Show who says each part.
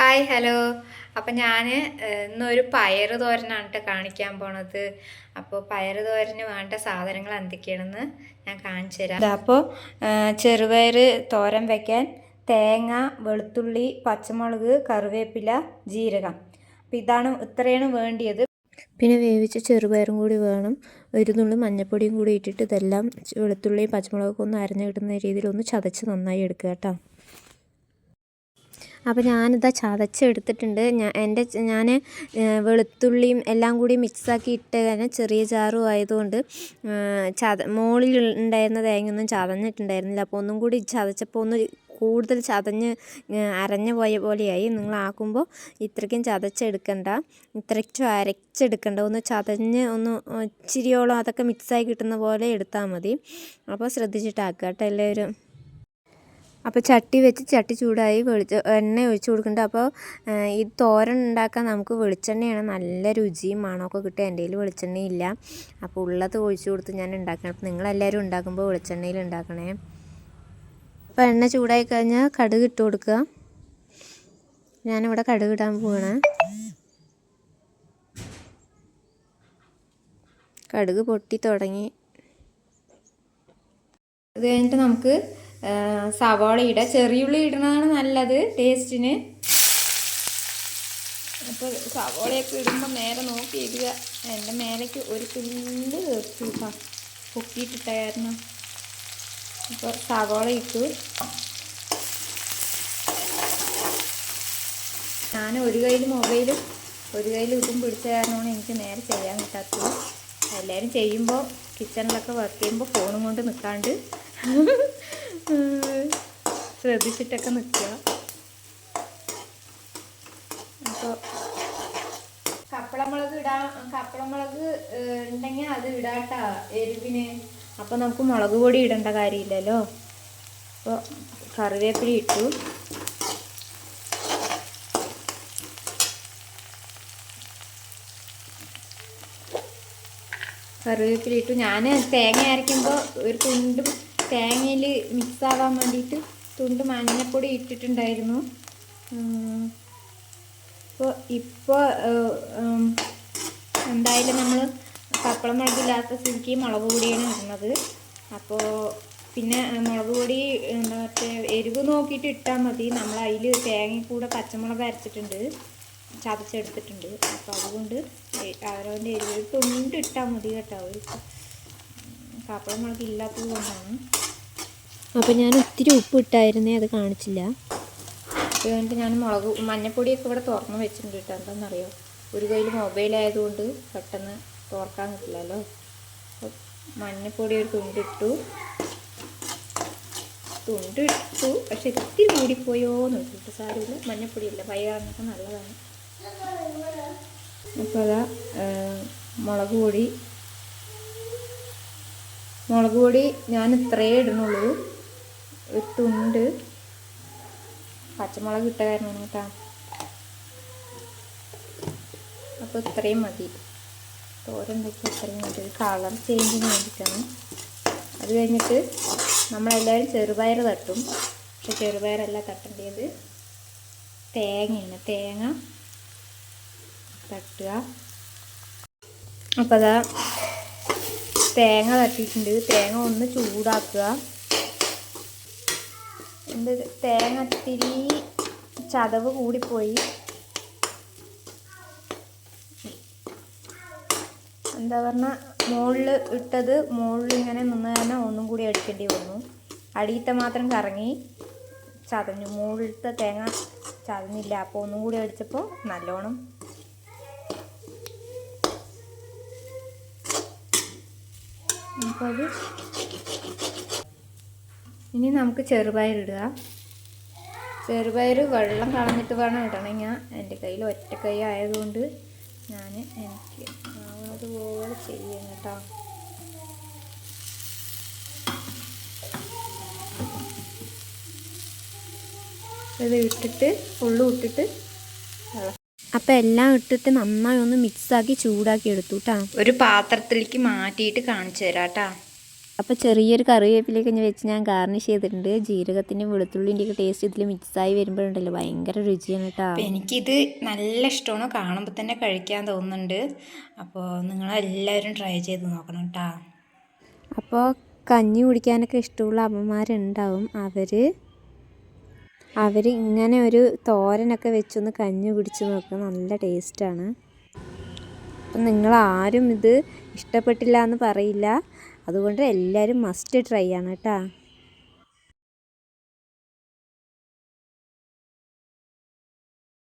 Speaker 1: Hi hello അപ്പം ഞാൻ ഇന്നൊരു പയർ തോരനാണ് കേട്ടോ കാണിക്കാൻ പോണത്. അപ്പോൾ പയർ തോരന് വേണ്ട സാധനങ്ങൾ എന്തൊക്കെയാണെന്ന് ഞാൻ കാണിച്ചു തരാം. അപ്പോൾ ചെറുപയർ തോരൻ വയ്ക്കാൻ തേങ്ങ വെളുത്തുള്ളി പച്ചമുളക് കറിവേപ്പില ജീരകം. അപ്പം ഇതാണ് ഇത്രയാണ് വേണ്ടിയത്.
Speaker 2: പിന്നെ വേവിച്ച ചെറുപയറും കൂടി വേണം. ഒരു നുള്ളി മഞ്ഞൾപ്പൊടിയും കൂടി ഇട്ടിട്ട് ഇതെല്ലാം വെളുത്തുള്ളിയും പച്ചമുളകൊക്കെ ഒന്ന് അരഞ്ഞു കിട്ടുന്ന രീതിയിൽ ഒന്ന് ചതച്ച് നന്നായി എടുക്കുക കേട്ടോ. അപ്പോൾ ഞാനിതാ ചതച്ചെടുത്തിട്ടുണ്ട്. ഞാൻ എന്റെ ഞാൻ വെളുത്തുള്ളിയും എല്ലാം കൂടി മിക്സാക്കി ഇട്ട് തന്നെ ചെറിയ ചാറും ആയതുകൊണ്ട് ചത മുകളിൽ ഉണ്ടായിരുന്ന തേങ്ങയൊന്നും ചതഞ്ഞിട്ടുണ്ടായിരുന്നില്ല. അപ്പോൾ ഒന്നും കൂടി ചതച്ചപ്പോൾ ഒന്ന് കൂടുതൽ ചതഞ്ഞ് അരഞ്ഞു പോയ പോലെയായി. നിങ്ങളാക്കുമ്പോൾ ഇത്രയ്ക്കും ചതച്ചെടുക്കണ്ട. ഇത്രയ്ക്കും അരച്ചെടുക്കണ്ട. ഒന്ന് ചതഞ്ഞ് ഒന്ന് ഇച്ചിരിയോളം അതൊക്കെ മിക്സായി കിട്ടുന്ന പോലെ എടുത്താൽ മതി. അപ്പോൾ ശ്രദ്ധിച്ചിട്ടാക്കുക കേട്ടോ എല്ലാവരും. അപ്പോൾ ചട്ടി വെച്ച് ചട്ടി ചൂടായി വെളിച്ച എണ്ണ ഒഴിച്ച് കൊടുക്കുന്നുണ്ട്. അപ്പോൾ ഈ തോരൻ ഉണ്ടാക്കാൻ നമുക്ക് വെളിച്ചെണ്ണയാണ് നല്ല രുചിയും മണമൊക്കെ കിട്ടുക. എന്റെ കയ്യിൽ വെളിച്ചെണ്ണയില്ല. അപ്പോൾ ഉള്ളത് ഒഴിച്ച് കൊടുത്ത് ഞാൻ ഉണ്ടാക്കണം. അപ്പോൾ നിങ്ങളെല്ലാവരും ഉണ്ടാക്കുമ്പോൾ വെളിച്ചെണ്ണയിൽ ഉണ്ടാക്കണേ. അപ്പോൾ എണ്ണ ചൂടായി കഴിഞ്ഞാൽ കടുക് ഇട്ട് കൊടുക്കുക. ഞാനിവിടെ കടുക് ഇടാൻ പോവാണ്. കടുക് പൊട്ടി തുടങ്ങി.
Speaker 1: അത് കഴിഞ്ഞിട്ട് നമുക്ക് സവാള ഇടുക ചെറിയുള്ളി ഇടുന്നതാണ് നല്ലത് ടേസ്റ്റിന് അപ്പോൾ സവാളയൊക്കെ ഇടുമ്പോൾ നേരെ നോക്കി ഇടുക. എന്റെ മേലേക്ക് ഒരു തുണ്ട് തീർത്തു കേട്ടോ പൊക്കിയിട്ടിട്ട കാരണം അപ്പോൾ സവാള ഇട്ടു. ഞാൻ ഒരു കയ്യിൽ മൊബൈലും ഒരു കയ്യിൽ ഇതും പിടിച്ച കാരണമാണ് എനിക്ക് നേരെ ചെയ്യാൻ കിട്ടാത്തത്. എല്ലാവരും ചെയ്യുമ്പോൾ കിച്ചണിലൊക്കെ വർക്ക് ചെയ്യുമ്പോൾ ഫോണും കൊണ്ട് നിൽക്കാണ്ട് ശ്രദ്ധിച്ചിട്ടൊക്കെ നിൽക്കുക. അപ്പോൾ കപ്പളമുളക് ഇടാ കപ്പളമുളക് ഉണ്ടെങ്കിൽ അത് ഇടാട്ടാ എരിവിന്. അപ്പോൾ നമുക്ക് മുളക് പൊടി ഇടേണ്ട കാര്യമില്ലല്ലോ. അപ്പോൾ കറിവേപ്പില ഇട്ടു. കറിവേപ്പില ഇട്ടു. ഞാൻ തേങ്ങ അരയ്ക്കുമ്പോൾ ഒരു തുണ്ടും തേങ്ങയിൽ മിക്സ് ആവാൻ വേണ്ടിയിട്ട് തുണ്ട് മഞ്ഞൾപ്പൊടി ഇട്ടിട്ടുണ്ടായിരുന്നു. ഇപ്പോൾ ഇപ്പോൾ എന്തായാലും നമ്മൾ കപ്പള മുളകില്ലാത്ത സ്ഥിതിക്ക് മുളക് പൊടിയാണ് ഇടുന്നത്. അപ്പോൾ പിന്നെ മുളക് പൊടി എന്താ മറ്റേ എരിവ് നോക്കിയിട്ട് ഇട്ടാൽ മതി. നമ്മൾ അതിൽ തേങ്ങ കൂടെ പച്ചമുളക് അരച്ചിട്ടുണ്ട്. ചതച്ചെടുത്തിട്ടുണ്ട്. അപ്പോൾ അതുകൊണ്ട് അവരവന്റെ എരിവ് തുണ്ട് ഇട്ടാൽ മതി കേട്ടോ. കപ്പളം മുളക് ഇല്ലാത്തത് കൊണ്ടാണ്.
Speaker 2: അപ്പോൾ ഞാൻ ഒത്തിരി ഉപ്പ് ഇട്ടായിരുന്നേ അത് കാണിച്ചില്ല.
Speaker 1: അതുകൊണ്ട് ഞാൻ മുളക് മഞ്ഞപ്പൊടിയൊക്കെ ഇവിടെ തുറന്ന് വെച്ചിട്ടുണ്ട് കേട്ടോ. എന്താണെന്നറിയോ? ഒരു കയ്യിൽ മൊബൈലായതുകൊണ്ട് പെട്ടെന്ന് തുറക്കാൻ കിട്ടില്ലല്ലോ മഞ്ഞപ്പൊടി ഒരു തുണ്ടിട്ടു. തുണ്ടിട്ടു. പക്ഷെ ഇത്തിരി കൂടിപ്പോയോ എന്ന് വെച്ചിട്ട് സാരമില്ല. മഞ്ഞപ്പൊടിയല്ല. പയ്യാറിനൊക്കെ നല്ലതാണ്. അപ്പോൾ അതാ മുളക് പൊടി മുളക് പൊടി ഞാൻ ഇത്രയേ ഇടണുള്ളൂ ഇട്ടുണ്ട് പച്ചമുളക് ഇട്ട കാരണമാണ് കേട്ടോ. അപ്പോൾ ഇത്രയും മതി. വെച്ച് ഇത്രയും മതി. കളർ ചേഞ്ചിന് വേണ്ടിയിട്ടാണ് അത് കഴിഞ്ഞിട്ട് നമ്മളെല്ലാവരും ചെറുപയർ തട്ടും. പക്ഷെ ചെറുപയറല്ല തട്ടേണ്ടത്. തേങ്ങയാണ്. തേങ്ങ തട്ടുക. അപ്പോൾ അതാ തേങ്ങ തട്ടിയിട്ടുണ്ട്. തേങ്ങ ഒന്ന് ചൂടാക്കുക. എന്റെ തേങ്ങ ഇത്തിരി ചതവ് കൂടിപ്പോയി. എന്താ പറഞ്ഞാൽ മുകളിൽ ഇട്ടത് മുകളിൽ ഇങ്ങനെ നിന്ന് തന്നെ ഒന്നും കൂടി അടിക്കേണ്ടി വന്നു. അടിയത്തെ മാത്രം കറങ്ങി ചതഞ്ഞു. മുകളിലത്തെ തേങ്ങ ചതഞ്ഞില്ല. അപ്പോൾ ഒന്നും കൂടി അടിച്ചപ്പോൾ നല്ലോണം അപ്പോൾ അത് ഇനി നമുക്ക് ചെറുപയർ ഇടുക. ചെറുപയർ വെള്ളം കളഞ്ഞിട്ട് വേണം ഇടണമെങ്കിൽ എന്റെ കയ്യിൽ ഒറ്റ കൈ ആയതുകൊണ്ട് ഞാൻ എനിക്ക് ആവുന്നതുപോലെ ചെയ്യണം കേട്ടോ. ഇത് ഇട്ടിട്ട് ഫുള്ള് ഇട്ടിട്ട്
Speaker 2: അപ്പോൾ എല്ലാം ഇട്ടിട്ട് നന്നായി ഒന്ന് മിക്സ് ആക്കി ചൂടാക്കി എടുത്തു കേട്ടോ
Speaker 1: ഒരു പാത്രത്തിലേക്ക് മാറ്റിയിട്ട് കാണിച്ചു തരാം കേട്ടോ
Speaker 2: അപ്പോൾ ചെറിയൊരു കറിവേപ്പിലേക്ക് വെച്ച് ഞാൻ ഗാർണിഷ് ചെയ്തിട്ടുണ്ട്. ജീരകത്തിന്റെയും വെളുത്തുള്ളിന്റെയൊക്കെ ടേസ്റ്റ് ഇതിൽ മിക്സായി വരുമ്പോഴുണ്ടല്ലോ. ഭയങ്കര രുചിയാണ് കേട്ടോ
Speaker 1: എനിക്കിത് നല്ല ഇഷ്ടമാണ്. കാണുമ്പോൾ തന്നെ കഴിക്കാൻ തോന്നുന്നുണ്ട്. അപ്പോൾ നിങ്ങളെല്ലാവരും ട്രൈ ചെയ്ത് നോക്കണം കേട്ടോ
Speaker 2: അപ്പോൾ കഞ്ഞി കുടിക്കാനൊക്കെ ഇഷ്ടമുള്ള അമ്മമാരുണ്ടാവും. അവർ അവർ ഇങ്ങനെ ഒരു തോരനൊക്കെ വെച്ചൊന്ന് കഞ്ഞി കുടിച്ച് നോക്കുക നല്ല ടേസ്റ്റാണ്. അപ്പം നിങ്ങൾ ആരും ഇത് ഇഷ്ടപ്പെട്ടില്ല എന്ന് പറയില്ല. അതുകൊണ്ട് എല്ലാവരും മസ്റ്റ് ട്രൈ ആണ് കേട്ടോ.